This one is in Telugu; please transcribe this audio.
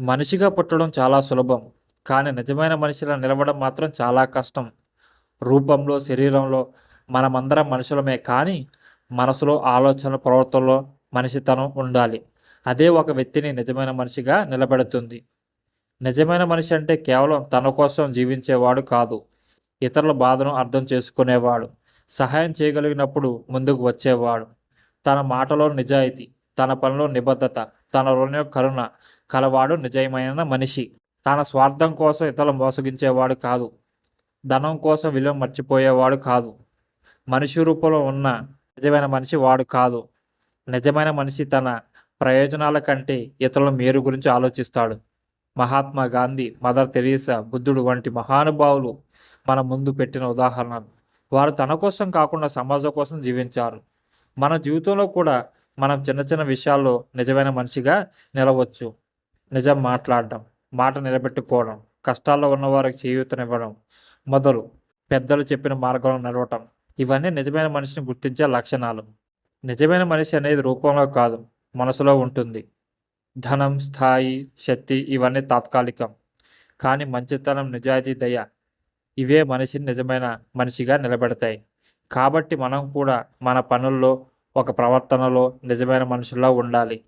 మనిషిగా పుట్టడం చాలా సులభం కానీ నిజమైన మనిషిలా నిలవడం మాత్రం చాలా కష్టం. రూపంలో శరీరంలో మనమందరం మనుషులమే కానీ మనసులో ఆలోచన ప్రవర్తనలో మనిషితనం ఉండాలి. అదే ఒక వ్యక్తిని నిజమైన మనిషిగా నిలబెడుతుంది. నిజమైన మనిషి అంటే కేవలం తన కోసం జీవించేవాడు కాదు ఇతరుల బాధను అర్థం చేసుకునేవాడు సహాయం చేయగలిగినప్పుడు ముందుకు వచ్చేవాడు. తన మాటలో నిజాయితీ తన పనిలో నిబద్ధత తన రుణ కరుణ కలవాడు నిజమైన మనిషి. తన స్వార్థం కోసం ఇతరులు మోసగించేవాడు కాదు. ధనం కోసం విలువ మర్చిపోయేవాడు కాదు. మనిషి రూపంలో ఉన్న నిజమైన మనిషి వాడు కాదు. నిజమైన మనిషి తన ప్రయోజనాల కంటే ఇతరుల మేరు గురించి ఆలోచిస్తాడు. మహాత్మా గాంధీ మదర్ తెరీసా బుద్ధుడు వంటి మహానుభావులు మన ముందు పెట్టిన ఉదాహరణలు. వారు తన కోసం కాకుండా సమాజం కోసం జీవించారు. మన జీవితంలో కూడా మనం చిన్న చిన్న విషయాల్లో నిజమైన మనిషిగా నిలవచ్చు. నిజం మాట్లాడడం మాట నిలబెట్టుకోవడం కష్టాల్లో ఉన్నవారికి చేయూతనివ్వడం మొదలు పెద్దలు చెప్పిన మార్గంలో నడవటం. ఇవన్నీ నిజమైన మనిషిని గుర్తించే లక్షణాలు. నిజమైన మనిషి అనేది రూపంలో కాదు మనసులో ఉంటుంది. ధనం స్థాయి శక్తి ఇవన్నీ తాత్కాలికం. కానీ మంచితనం నిజాయితీ దయ ఇవే మనిషిని నిజమైన మనిషిగా నిలబెడతాయి. కాబట్టి మనం కూడా మన పనుల్లో ఒక ప్రవర్తనలో నిజమైన మనుషుల్లో ఉండాలి.